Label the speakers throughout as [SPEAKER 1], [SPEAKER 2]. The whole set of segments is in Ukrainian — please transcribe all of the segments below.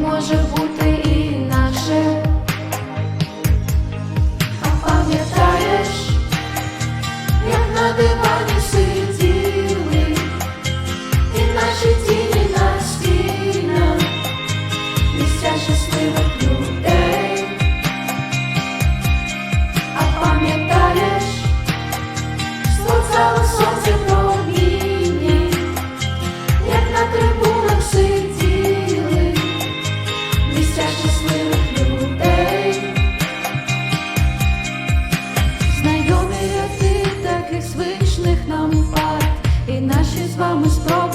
[SPEAKER 1] може бути. I vamos, vamos.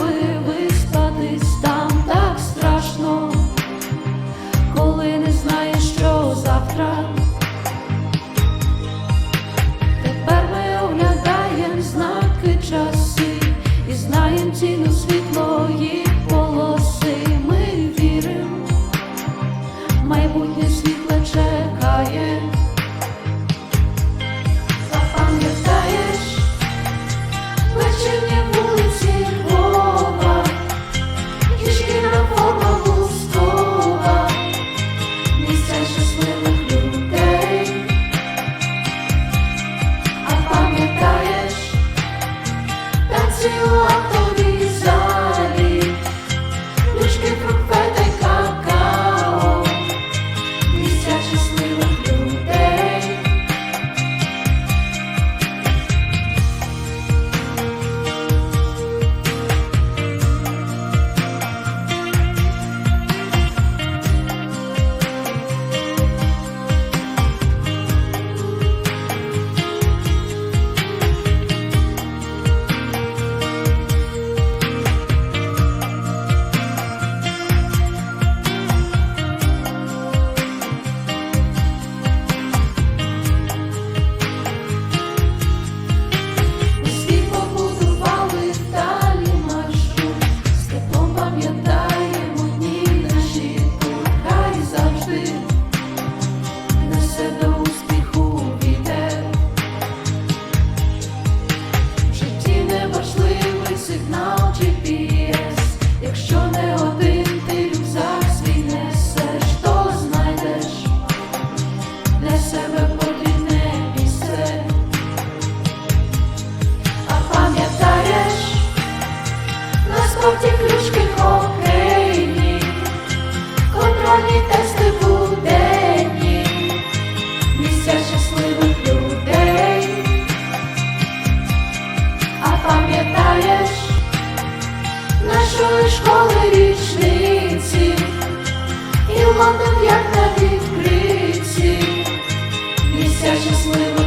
[SPEAKER 1] Як на відкритті, місця щасливо.